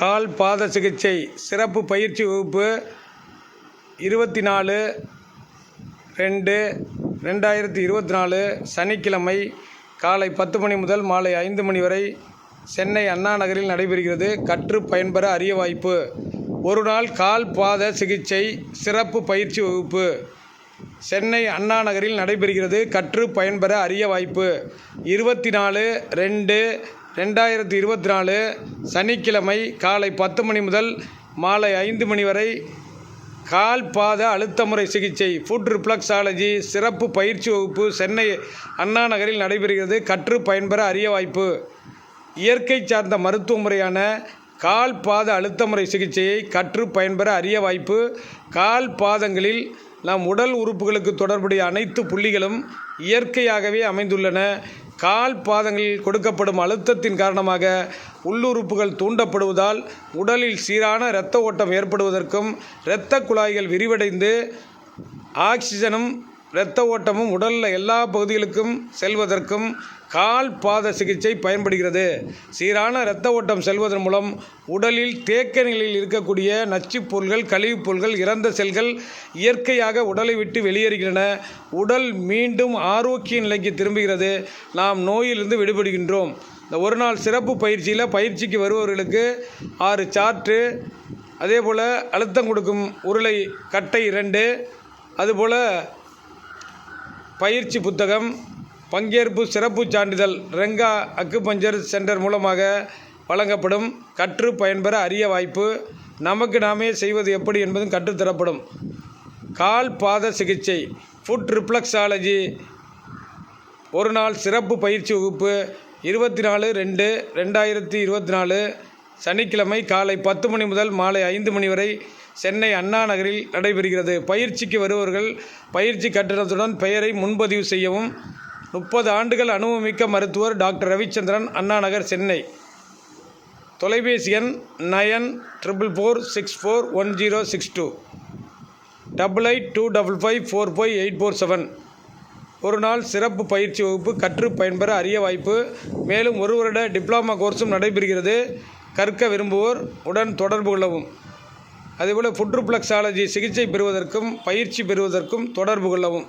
கால் பாத சிகிச்சை சிறப்பு பயிற்சி வகுப்பு இருபத்தி நாலு ரெண்டு ரெண்டாயிரத்தி இருபத்தி நாலு சனிக்கிழமை காலை பத்து மணி முதல் மாலை ஐந்து மணி வரை சென்னை அண்ணா நகரில் நடைபெறுகிறது கற்று பயன்பெற அரிய வாய்ப்பு. ஒரு நாள் கால் பாத சிகிச்சை சிறப்பு பயிற்சி வகுப்பு. சென்னை அண்ணா நகரில் நடைபெறுகிறது கற்று பயன்பெற அரிய வாய்ப்பு. இருபத்தி நாலு ரெண்டு ரெண்டாயிரத்தி இருபத்தி நாலு சனிக்கிழமை காலை பத்து மணி முதல் மாலை ஐந்து மணி வரை கால் பாத அழுத்தமுறை சிகிச்சை ஃபுட் ரிப்ளக்ஸாலஜி சிறப்பு பயிற்சி வகுப்பு சென்னை அண்ணா நகரில் நடைபெறுகிறது. கற்று பயன்பெற அரிய வாய்ப்பு. இயற்கை சார்ந்த மருத்துவ முறையான கால் பாத அழுத்தமுறை சிகிச்சையை கற்று பயன்பெற அரிய வாய்ப்பு. கால் பாதங்களில் நம் உடல் உறுப்புகளுக்கு தொடர்புடைய அனைத்து புள்ளிகளும் இயற்கையாகவே அமைந்துள்ளன. கால் பாதங்களில் கொடுக்கப்படும் அழுத்தத்தின் காரணமாக உள்ளுறுப்புகள் தூண்டப்படுவதால் உடலில் சீரான இரத்த ஓட்டம் ஏற்படுவதற்கும் இரத்த குழாய்கள் விரிவடைந்து ஆக்சிஜனும் இரத்த ஓட்டமும் உடலில் எல்லா பகுதிகளுக்கும் செல்வதற்கும் கால் பாத சிகிச்சை பயன்படுகிறது. சீரான இரத்த ஓட்டம் செல்வதன் மூலம் உடலில் தேக்க நிலையில் இருக்கக்கூடிய நச்சுப் பொருள்கள் கழிவுப் பொருள்கள் இறந்த செல்கள் இயற்கையாக உடலை விட்டு வெளியேறுகின்றன. உடல் மீண்டும் ஆரோக்கிய நிலைக்கு திரும்புகிறது. நாம் நோயிலிருந்து விடுபடுகின்றோம். இந்த ஒரு நாள் சிறப்பு பயிற்சியில் பயிற்சிக்கு வருபவர்களுக்கு ஆறு சாற்று அதே போல் அழுத்தம் கொடுக்கும் உருளை கட்டை இரண்டு அதுபோல் பயிற்சி புத்தகம் பங்கேற்பு சிறப்பு சான்றிதழ் ரெங்கா அக்குபஞ்சர் சென்டர் மூலமாக வழங்கப்படும். கற்று பயன்பெற அரிய வாய்ப்பு. நமக்கு நாமே செய்வது எப்படி என்பதும் கற்றுத்தரப்படும் கால் பாத சிகிச்சை ஃபுட் ரிப்ளக்ஸாலஜி ஒரு நாள் சிறப்பு பயிற்சி வகுப்பு இருபத்தி நாலு ரெண்டு ரெண்டாயிரத்தி இருபத்தி நாலு சனிக்கிழமை காலை பத்து மணி முதல் மாலை ஐந்து மணி வரை சென்னை அண்ணா நகரில் நடைபெறுகிறது. பயிற்சிக்கு வருபவர்கள் பயிற்சி கட்டணத்துடன் பெயரை முன்பதிவு செய்யவும் முப்பது ஆண்டுகள் அனுபவமிக்க மருத்துவர் டாக்டர் ரவிச்சந்திரன் அண்ணா நகர் சென்னை. தொலைபேசி எண் nine triple four six four one zero six two. Double eight two double five four five eight four seven. ஒரு நாள் சிறப்பு பயிற்சி வகுப்பு கற்று பயன்பெற அரிய வாய்ப்பு. மேலும் ஒரு வருட டிப்ளமா கோர்ஸும் நடைபெறுகிறது. கற்க விரும்புவோர் உடன் தொடர்பு கொள்ளவும். அதேபோல் ஃபுட்ருப்ளக்ஸாலஜி சிகிச்சை பெறுவதற்கும் பயிற்சி பெறுவதற்கும் தொடர்பு கொள்ளவும்.